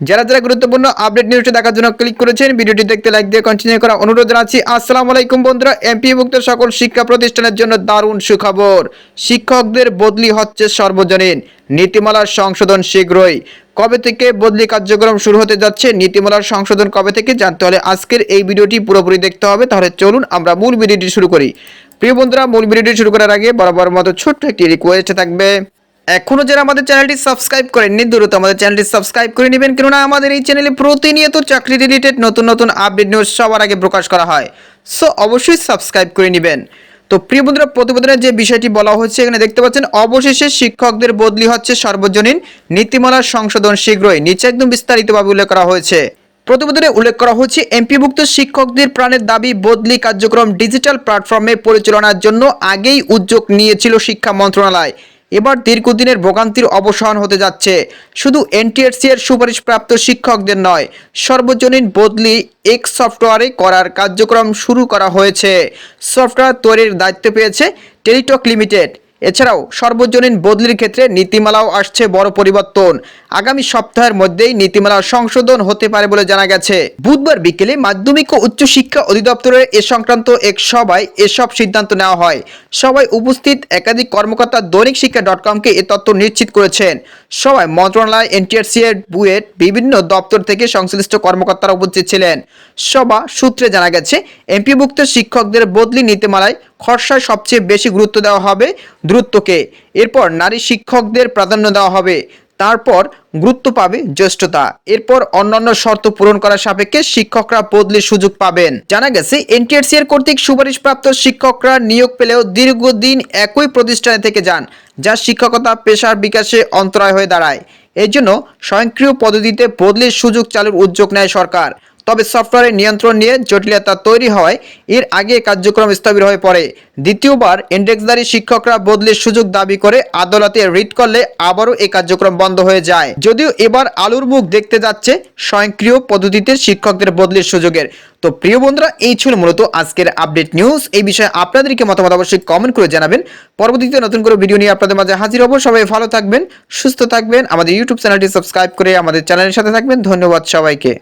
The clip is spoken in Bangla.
যারা যারা গুরুত্বপূর্ণ আপডেট নিউজটি দেখার জন্য ক্লিক করেছেন, ভিডিওটি দেখতে লাইক দিয়ে কন্টিনিউ করা অনুরোধ জানাচ্ছি। আসসালামু আলাইকুম বন্ধুরা এমপিভুক্ত সকল শিক্ষা প্রতিষ্ঠানের জন্য দারুণ সুখবর। শিক্ষকদের বদলি হচ্ছে সর্বজনীন। নীতিমালার সংশোধন শীঘ্রই। কবে থেকে বদলি কার্যক্রম শুরু হতে যাচ্ছে, নীতিমালার সংশোধন কবে থেকে জানতে হলে আজকের এই ভিডিওটি পুরোপুরি দেখতে হবে। তাহলে চলুন আমরা মূল ভিডিওটি শুরু করি। প্রিয় বন্ধুরা, মূল ভিডিওটি শুরু করার আগে বরাবর মতো ছোট্ট একটি রিকোয়েস্ট থাকবে। এখনও যারা আমাদের চ্যানেলটি সাবস্ক্রাইব করেননি, দ্রুত আমাদের চ্যানেলটি সাবস্ক্রাইব করে নেবেন, কেননা আমাদের এই চ্যানেলে প্রতিনিয়ত চাকরি রিলেটেড নতুন নতুন আপডেট নিউজ সবার আগে প্রকাশ করা হয়। সো অবশ্যই সাবস্ক্রাইব করে নেবেন। তো প্রিয় বন্ধুরা প্রতিবেদনের যে বিষয়টি বলা হচ্ছে, এখানে দেখতে পাচ্ছেন, অবশেষে শিক্ষকদের বদলি হচ্ছে সর্বজনীন নীতিমালার সংশোধন শীঘ্রই। নিচে একদম বিস্তারিতভাবে উল্লেখ করা হয়েছে। প্রতিবেদনে উল্লেখ করা হচ্ছে, এমপিভুক্ত শিক্ষকদের প্রাণের দাবি, বদলি কার্যক্রম ডিজিটাল প্ল্যাটফর্মে পরিচালনার জন্য আগেই উদ্যোগ নিয়েছিল শিক্ষা মন্ত্রণালয়। এবার দীর্ঘদিনের ভোগান্তির অবসান হতে যাচ্ছে। শুধু এনটিএসসি এর সুপারিশপ্রাপ্ত শিক্ষকদের নয়, সর্বজনীন বদলি এক সফটওয়্যারে করার কার্যক্রম শুরু করা হয়েছে। সফটওয়্যার তৈরির দায়িত্ব পেয়েছে টেলিটক লিমিটেড। এছাড়াও সর্বজনীন বদলির ক্ষেত্রে নীতিমালাও আসছে বড় পরিবর্তন। আগামী সপ্তাহের মধ্যেই নীতিমালা সংশোধন হতে পারে বলে জানা গেছে। বুধবার বিকেলে মাধ্যমিক ও উচ্চ শিক্ষা অধিদপ্তরের এ সংক্রান্ত এক সভায় এসব সিদ্ধান্ত নেওয়া হয়। সবাই উপস্থিত একাধিক কর্মকর্তা দৈনিক শিক্ষা ডট কমকে এ তথ্য নিশ্চিত করেছেন। সবাই মন্ত্রণালয়, এনটিআরসি এর বুয়েট, বিভিন্ন দপ্তর থেকে সংশ্লিষ্ট কর্মকর্তারা উপস্থিত ছিলেন। সভা সূত্রে জানা গেছে, এমপিভুক্ত শিক্ষকদের বদলি নীতিমালায় খরচায় সবচেয়ে বেশি গুরুত্ব দেওয়া হবে দ্রুতকে। এরপর নারী শিক্ষকদের প্রাধান্য দেওয়া হবে। তারপর গুরুত্ব পাবে জ্যেষ্ঠতা। এরপর অন্যান্য শর্ত পূরণ করার সাপেক্ষে শিক্ষকরা বদলির সুযোগ পাবেন। জানা গেছে, এনটিআরসি এর কর্তৃক সুপারিশপ্রাপ্ত শিক্ষকরা নিয়োগ পেলেও দীর্ঘদিন একই প্রতিষ্ঠানে থেকে যান, যা শিক্ষকতা পেশার বিকাশে অন্তরায় হয়ে দাঁড়ায়। এই জন্য স্বয়ংক্রিয় পদ্ধতিতে বদলির সুযোগ চালুর উদ্যোগ নেয় সরকার। তবে সফটওয়্যারের নিয়ন্ত্রণ নিয়ে জটিলতা তৈরি হওয়ায় এর আগে কার্যক্রম স্থবির হয়ে পড়ে। দ্বিতীয়বার ইন্ডেক্সধারী শিক্ষকরা বদলির সুযোগ দাবি করে আদালতে রিট করলে আবারও এই কার্যক্রম বন্ধ হয়ে যায়। যদিও এবার আলুর মুখ দেখতে যাচ্ছে স্বয়ংক্রিয় পদ্ধতিতে শিক্ষকদের বদলির সুযোগের। তো প্রিয় বন্ধুরা, এই ছিল মূলত আজকের আপডেট নিউজ। এই বিষয়ে আপনাদেরকে মতামত অবশ্যই কমেন্ট করে জানাবেন। পরবর্তীতে নতুন করে ভিডিও নিয়ে আপনাদের মাঝে হাজির হব। সবাই ভালো থাকবেন, সুস্থ থাকবেন। আমাদের ইউটিউব চ্যানেলটি সাবস্ক্রাইব করে আমাদের চ্যানেলের সাথে থাকবেন। ধন্যবাদ সবাইকে।